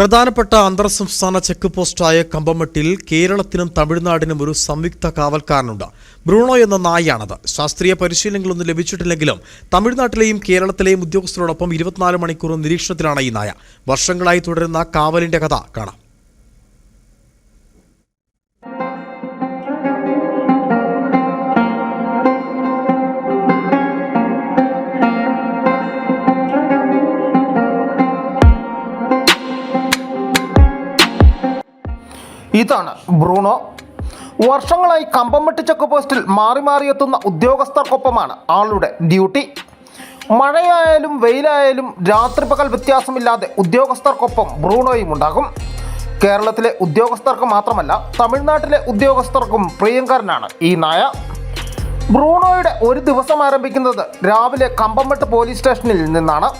പ്രധാനപ്പെട്ട അന്തർ സംസ്ഥാന ചെക്ക് പോസ്റ്റായ കമ്പമട്ടിൽ കേരളത്തിനും തമിഴ്നാടിനും ഒരു സംയുക്ത കാവൽക്കാരനുണ്ട്. ബ്രൂണോ എന്ന നായയാണത്. ശാസ്ത്രീയ പരിശീലനങ്ങളൊന്നും ലഭിച്ചിട്ടില്ലെങ്കിലും തമിഴ്നാട്ടിലെയും കേരളത്തിലെയും ഉദ്യോഗസ്ഥരോടൊപ്പം ഇരുപത്തിനാല് മണിക്കൂർ നിരീക്ഷണത്തിലാണ് ഈ നായ. വർഷങ്ങളായി തുടരുന്ന കാവലിന്റെ കഥ കാണാം. ഇതാണ് ബ്രൂണോ. വർഷങ്ങളായി കമ്പംമെട്ട് ചെക്ക് പോസ്റ്റിൽ മാറി മാറിയെത്തുന്ന ഉദ്യോഗസ്ഥർക്കൊപ്പമാണ് ആളുടെ ഡ്യൂട്ടി. മഴയായാലും വെയിലായാലും രാത്രി പകൽ വ്യത്യാസമില്ലാതെ ഉദ്യോഗസ്ഥർക്കൊപ്പം ബ്രൂണോയും ഉണ്ടാകും. കേരളത്തിലെ ഉദ്യോഗസ്ഥർക്ക് മാത്രമല്ല തമിഴ്നാട്ടിലെ ഉദ്യോഗസ്ഥർക്കും പ്രിയങ്കരനാണ് ഈ നായ. ബ്രൂണോയുടെ ഒരു ദിവസം ആരംഭിക്കുന്നത് രാവിലെ കമ്പംമെട്ട് പോലീസ് സ്റ്റേഷനിൽ നിന്നാണ്.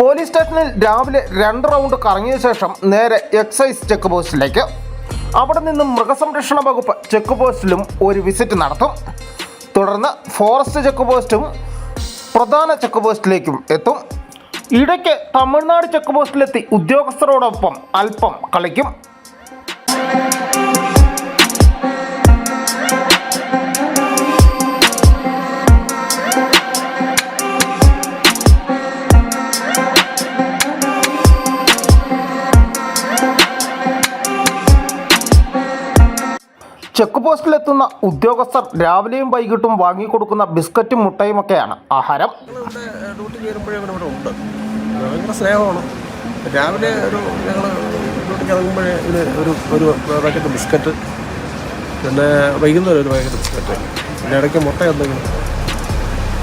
പോലീസ് സ്റ്റേഷനിൽ രാവിലെ രണ്ട് റൗണ്ട് കറങ്ങിയ ശേഷം നേരെ എക്സൈസ് ചെക്ക് പോസ്റ്റിലേക്ക് അവിടെ നിന്നും മൃഗസംരക്ഷണ വകുപ്പ് ചെക്ക് പോസ്റ്റിലും ഒരു വിസിറ്റ് നടത്തും. തുടർന്ന് ഫോറസ്റ്റ് ചെക്ക് പോസ്റ്റും പ്രധാന ചെക്ക് പോസ്റ്റിലേക്കും എത്തും. ഇടയ്ക്ക് തമിഴ്നാട് ചെക്ക് പോസ്റ്റിലെത്തി ഉദ്യോഗസ്ഥരോടൊപ്പം അല്പം കളിക്കും. ചെക്ക് പോസ്റ്റിലെത്തുന്ന ഉദ്യോഗസ്ഥർ രാവിലെയും വൈകിട്ടും വാങ്ങിക്കൊടുക്കുന്ന ബിസ്ക്കറ്റും മുട്ടയും ഒക്കെയാണ് ആഹാരം. ഡ്യൂട്ടി കയറുമ്പോഴേ ഇവിടെ ഉണ്ട്. ഭയങ്കര സ്നേഹമാണ്. രാവിലെ ഒരു ഞങ്ങൾ ഡ്യൂട്ടിക്ക് ഇറങ്ങുമ്പോഴേ ഇതിന് ഒരു ഒരു പാക്കറ്റ് ബിസ്ക്കറ്റ് പിന്നെ വൈകുന്നേരം ഒരു പാക്കറ്റ് ബിസ്ക്കറ്റ് പിന്നെ ഇടയ്ക്ക് മുട്ട എന്തെങ്കിലും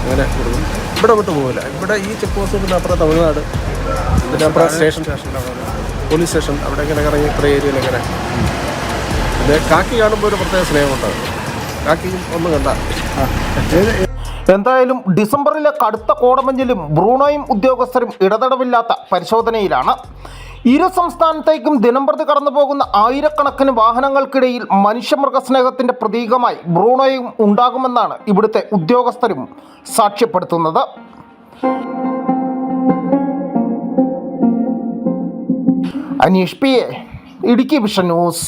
അങ്ങനെ കൊടുക്കും. ഇവിടെ വിട്ട് പോകില്ല ഇവിടെ ഈ ചെക്ക് പോസ്റ്റ് പിന്നെ അപ്പുറം തമിഴ്നാട് പിന്നെ അപ്പുറം സ്റ്റേഷൻ പോലീസ് സ്റ്റേഷൻ അവിടെ. ഇങ്ങനെ ഇറങ്ങി ഇത്ര ഏരിയയിൽ ഇങ്ങനെ പിന്നെ കാക്കി കാണുമ്പോൾ ഒരു പ്രത്യേക സ്നേഹമുണ്ടാകും. കാക്കിയും ഒന്നും കണ്ട. എന്തായാലും ഡിസംബറിലെ കടുത്ത കോടമഞ്ഞിലും ബ്രൂണോയും ഉദ്യോഗസ്ഥരും ഇടതടവില്ലാത്ത പരിശോധനയിലാണ്. ഇരു സംസ്ഥാനത്തേക്കും ദിനംപ്രതി കടന്നു പോകുന്ന ആയിരക്കണക്കിന് വാഹനങ്ങൾക്കിടയിൽ മനുഷ്യമൃഗസ്നേഹത്തിന്റെ പ്രതീകമായി ബ്രൂണോയും ഉണ്ടാകുമെന്നാണ് ഇവിടുത്തെ ഉദ്യോഗസ്ഥരും സാക്ഷ്യപ്പെടുത്തുന്നത്. Aneesh P A Idukki vision news.